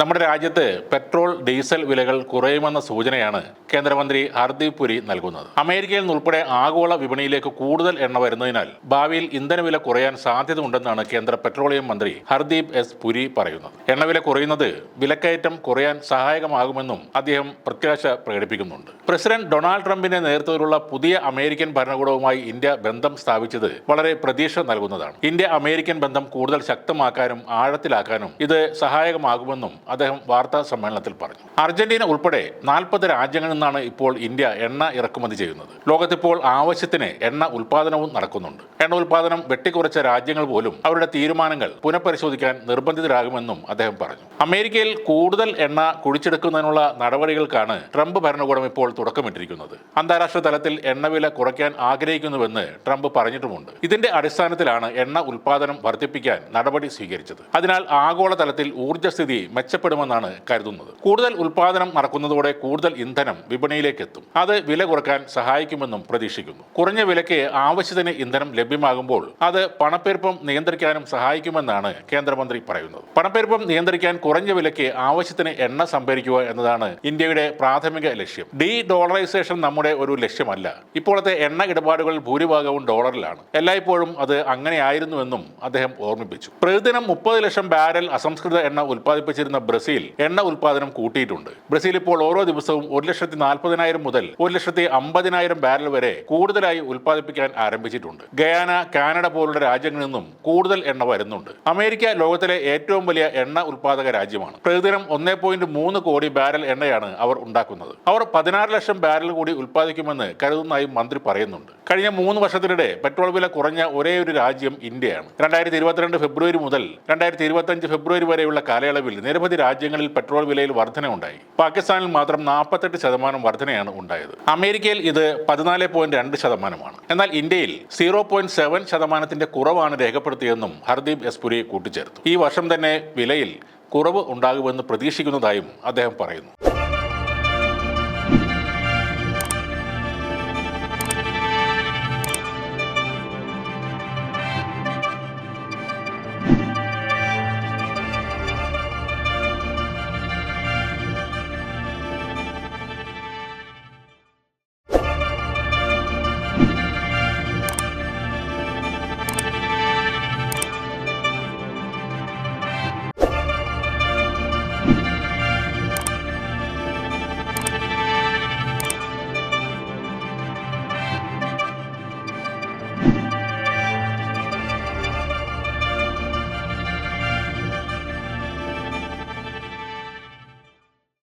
നമ്മുടെ രാജ്യത്ത് petrol diesel വിലകൾ കുറയുമെന്ന സൂചനയാണ് കേന്ദ്രമന്ത്രി ഹർദീപ് പുരി നൽകുന്നത്. അമേരിക്കയിൽ നിന്നുൾപ്പെടെ ആഗോള വിപണിയിലേക്ക് കൂടുതൽ എണ്ണ വരുന്നതിനാൽ ഭാവിയിൽ ഇന്ധനവില കുറയാൻ സാധ്യത ഉണ്ടെന്നാണ് കേന്ദ്ര പെട്രോളിയം മന്ത്രി ഹർദീപ് എസ് പുരി പറയുന്നത്. എണ്ണവില കുറയുന്നത് വിലക്കയറ്റം കുറയാൻ സഹായകമാകുമെന്നും അദ്ദേഹം പ്രത്യാശ പ്രകടിപ്പിക്കുന്നുണ്ട്. പ്രസിഡന്റ് ഡൊണാൾഡ് ട്രംപിന്റെ നേതൃത്വത്തിലുള്ള പുതിയ അമേരിക്കൻ ഭരണകൂടവുമായി ഇന്ത്യ ബന്ധം സ്ഥാപിച്ചത് വളരെ പ്രതീക്ഷ നൽകുന്നതാണ്. ഇന്ത്യ അമേരിക്കൻ ബന്ധം കൂടുതൽ ശക്തമാക്കാനും ആഴത്തിലാക്കാനും ഇത് സഹായകമാകുമെന്നും അദ്ദേഹം വാർത്താ സമ്മേളനത്തിൽ പറഞ്ഞു. അർജന്റീന ഉൾപ്പെടെ നാൽപ്പത് രാജ്യങ്ങളിൽ നിന്നാണ് ഇപ്പോൾ ഇന്ത്യ എണ്ണ ഇറക്കുമതി ചെയ്യുന്നത്. ലോകത്തിപ്പോൾ ആവശ്യത്തിന് എണ്ണ ഉൽപാദനവും നടക്കുന്നുണ്ട്. എണ്ണ ഉൽപാദനം വെട്ടിക്കുറച്ച രാജ്യങ്ങൾ പോലും അവരുടെ തീരുമാനങ്ങൾ പുനഃപരിശോധിക്കാൻ നിർബന്ധിതരാകുമെന്നും അദ്ദേഹം പറഞ്ഞു. അമേരിക്കയിൽ കൂടുതൽ എണ്ണ കുഴിച്ചെടുക്കുന്നതിനുള്ള നടപടികൾക്കാണ് ട്രംപ് ഭരണകൂടം ഇപ്പോൾ തുടക്കമിട്ടിരിക്കുന്നത്. അന്താരാഷ്ട്ര തലത്തിൽ എണ്ണവില കുറയ്ക്കാൻ ആഗ്രഹിക്കുന്നുവെന്ന് ട്രംപ് പറഞ്ഞിട്ടുമുണ്ട്. ഇതിന്റെ അടിസ്ഥാനത്തിലാണ് എണ്ണ ഉൽപാദനം വർദ്ധിപ്പിക്കാൻ നടപടി സ്വീകരിച്ചത്. അതിനാൽ ആഗോളതലത്തിൽ ഊർജസ്ഥിതി മെച്ചപ്പെടുമെന്നാണ് കരുതുന്നത്. കൂടുതൽ ഉൽപാദനം നടക്കുന്നതോടെ കൂടുതൽ ഇന്ധനം വിപണിയിലേക്ക് എത്തും അത് വില കുറയ്ക്കാൻ സഹായിക്കുമെന്നും പ്രതീക്ഷിക്കുന്നു. കുറഞ്ഞ വിലയ്ക്ക് ആവശ്യത്തിന് ഇന്ധനം ലഭ്യമാകുമ്പോൾ അത് പണപ്പെരുപ്പം നിയന്ത്രിക്കാനും സഹായിക്കുമെന്നാണ് കേന്ദ്രമന്ത്രി പറയുന്നത്. പണപ്പെരുപ്പം നിയന്ത്രിക്കാൻ കുറഞ്ഞ വിലയ്ക്ക് ആവശ്യത്തിന് എണ്ണ സംഭരിക്കുക എന്നതാണ് ഇന്ത്യയുടെ പ്രാഥമിക ലക്ഷ്യം. ഡി ഡോളറൈസേഷൻ നമ്മുടെ ഒരു ലക്ഷ്യമല്ല. ഇപ്പോഴത്തെ എണ്ണ ഇടപാടുകൾ ഭൂരിഭാഗവും ഡോളറിലാണ്. എല്ലായ്പ്പോഴും അത് അങ്ങനെയായിരുന്നുവെന്നും അദ്ദേഹം ഓർമ്മിപ്പിച്ചു. പ്രതിദിനം മുപ്പത് ലക്ഷം ബാരൽ അസംസ്കൃത എണ്ണ ഉൽപ്പാദിപ്പിച്ചിരുന്ന ബ്രസീൽ എണ്ണ ഉൽപ്പാദനം കൂട്ടിയിട്ടുണ്ട്. ബ്രസീൽ ഇപ്പോൾ ഓരോ ദിവസവും ഒരു ലക്ഷത്തി നാൽപ്പതിനായിരം മുതൽ ഒരു ലക്ഷത്തി അമ്പതിനായിരം ബാരൽ വരെ കൂടുതലായി ഉൽപ്പാദിപ്പിക്കാൻ ആരംഭിച്ചിട്ടുണ്ട്. ഗയാന കാനഡ പോലുള്ള രാജ്യങ്ങളിൽ നിന്നും കൂടുതൽ എണ്ണ വരുന്നുണ്ട്. അമേരിക്ക ലോകത്തിലെ ഏറ്റവും വലിയ എണ്ണ ഉൽപ്പാദക രാജ്യമാണ്. പ്രതിദിനം ഒന്നേ പോയിന്റ് മൂന്ന് കോടി ബാരൽ എണ്ണയാണ് അവർ ഉണ്ടാക്കുന്നത്. അവർ പതിനാറ് ലക്ഷം ബാരൽ കൂടി ഉൽപ്പാദിക്കുമെന്ന് കരുതുന്നതായി മന്ത്രി പറയുന്നുണ്ട്. കഴിഞ്ഞ മൂന്ന് വർഷത്തിനിടെ പെട്രോൾ വില കുറഞ്ഞ ഒരേ ഒരു രാജ്യം ഇന്ത്യയാണ്. രണ്ടായിരത്തി ഇരുപത്തിരണ്ട് ഫെബ്രുവരി മുതൽ രണ്ടായിരത്തി ഇരുപത്തഞ്ച് ഫെബ്രുവരി വരെയുള്ള കാലയളവിൽ നിരവധി രാജ്യങ്ങളിൽ പെട്രോൾ വിലയിൽ വർധന ഉണ്ടായി പാകിസ്ഥാനിൽ മാത്രം നാൽപ്പത്തെട്ട് ശതമാനം വർധനയാണ് ഉണ്ടായത്. അമേരിക്കയിൽ ഇത് പതിനാല് പോയിന്റ് രണ്ട് ശതമാനമാണ്. എന്നാൽ ഇന്ത്യയിൽ സീറോ പോയിന്റ് സെവൻ ശതമാനത്തിന്റെ കുറവാണ് രേഖപ്പെടുത്തിയതെന്നും ഹർദീപ് എസ് പുരി കൂട്ടിച്ചേർത്തു. ഈ വർഷം തന്നെ വിലയിൽ കുറവ് ഉണ്ടാകുമെന്ന് പ്രതീക്ഷിക്കുന്നതായും അദ്ദേഹം പറയുന്നു.